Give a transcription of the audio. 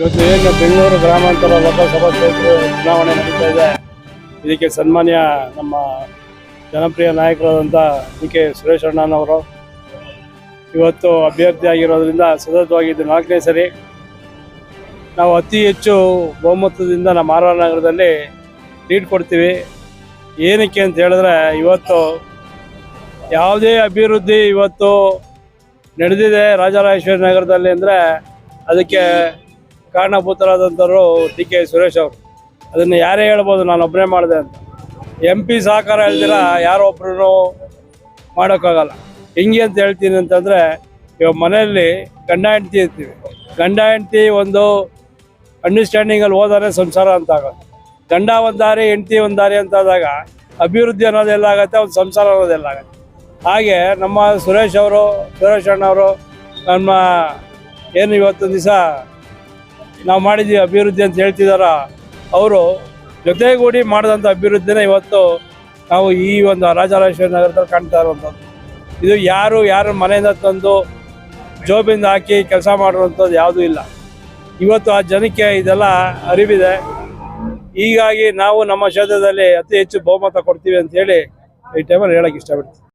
ಇವತ್ತು ಏನು ಬೆಂಗಳೂರು ಗ್ರಾಮಾಂತರ ಲೋಕಸಭಾ ಕ್ಷೇತ್ರ ಚುನಾವಣೆ ನಡೀತಾ ಇದೆ, ಇದಕ್ಕೆ ಸನ್ಮಾನ್ಯ ನಮ್ಮ ಜನಪ್ರಿಯ ನಾಯಕರಾದಂಥ ಡಿ ಕೆ ಸುರೇಶ್ ಅಣ್ಣನವರು. ಇವತ್ತು ಅಭ್ಯರ್ಥಿ ಆಗಿರೋದ್ರಿಂದ ಸತತವಾಗಿ ಇದು ನಾಲ್ಕನೇ ಸರಿ. ನಾವು ಅತಿ ಹೆಚ್ಚು ಬಹುಮತದಿಂದ ನಮ್ಮ ಆರ್ ನಗರದಲ್ಲಿ ಲೀಡ್ ಕೊಡ್ತೀವಿ. ಏನಕ್ಕೆ ಅಂತ ಹೇಳಿದ್ರೆ ಇವತ್ತು ಯಾವುದೇ ಅಭಿವೃದ್ಧಿ ಇವತ್ತು ನಡೆದಿದೆ ರಾಜರಾಜೇಶ್ವರಿ ನಗರದಲ್ಲಿ ಅಂದರೆ ಅದಕ್ಕೆ ಕಾರಣಭೂತರಾದಂಥವ್ರು ಡಿ ಕೆ ಸುರೇಶ್ ಅವರು. ಅದನ್ನು ಯಾರೇ ಹೇಳ್ಬೋದು, ನಾನು ಒಬ್ಬನೇ ಮಾಡಿದೆ ಅಂತ. ಎಂ ಪಿ ಸಹಕಾರ ಹೇಳ್ದಿರ ಯಾರೊಬ್ರು ಮಾಡೋಕ್ಕಾಗಲ್ಲ. ಹೆಂಗೆ ಅಂತ ಹೇಳ್ತೀನಿ ಅಂತಂದರೆ, ಇವಾಗ ಮನೆಯಲ್ಲಿ ಗಂಡ ಹೆಂಡತಿ ಇರ್ತೀವಿ. ಗಂಡ ಹೆಂಡ್ತಿ ಒಂದು ಅಂಡರ್ಸ್ಟ್ಯಾಂಡಿಂಗಲ್ಲಿ ಹೋದರೆ ಸಂಸಾರ ಅಂತ ಗಂಡ ಒಂದು ಹೆಂಡ್ತಿ ಒಂದು ದಾರಿ ಅಂತ ಅಭಿವೃದ್ಧಿ ಅನ್ನೋದೆಲ್ಲ ಆಗುತ್ತೆ ಒಂದು ಸಂಸಾರ ಅನ್ನೋದೆಲ್ಲ ಆಗುತ್ತೆ ಹಾಗೆ ನಮ್ಮ ಸುರೇಶ್ ಅವರು, ಸುರೇಶ್ ಅಣ್ಣವರು, ನಮ್ಮ ಏನು ಇವತ್ತೊಂದು ದಿವಸ ನಾವು ಮಾಡಿದ್ದೀವಿ ಅಭಿವೃದ್ಧಿ ಅಂತ ಹೇಳ್ತಿದಾರ. ಅವರು ಜೊತೆಗೂಡಿ ಮಾಡಿದಂಥ ಅಭಿವೃದ್ಧಿನೇ ಇವತ್ತು ನಾವು ಈ ಒಂದು ರಾಜರಾಜೇಶ್ವರಿ ನಗರದಲ್ಲಿ ಕಾಣ್ತಾ ಇರುವಂಥದ್ದು. ಇದು ಯಾರು ಯಾರು ಮನೆಯಿಂದ ತಂದು ಜೋಬಿಂದ ಹಾಕಿ ಕೆಲಸ ಮಾಡುವಂಥದ್ದು ಯಾವುದೂ ಇಲ್ಲ. ಇವತ್ತು ಆ ಜನಕ್ಕೆ ಇದೆಲ್ಲ ಅರಿವಿದೆ. ಹೀಗಾಗಿ ನಾವು ನಮ್ಮ ಕ್ಷೇತ್ರದಲ್ಲಿ ಅತಿ ಹೆಚ್ಚು ಬಹುಮತ ಕೊಡ್ತೀವಿ ಅಂತ ಹೇಳಿ ಈ ಟೈಮಲ್ಲಿ ಹೇಳಕ್ಕೆ ಇಷ್ಟಪಡ್ತೀನಿ.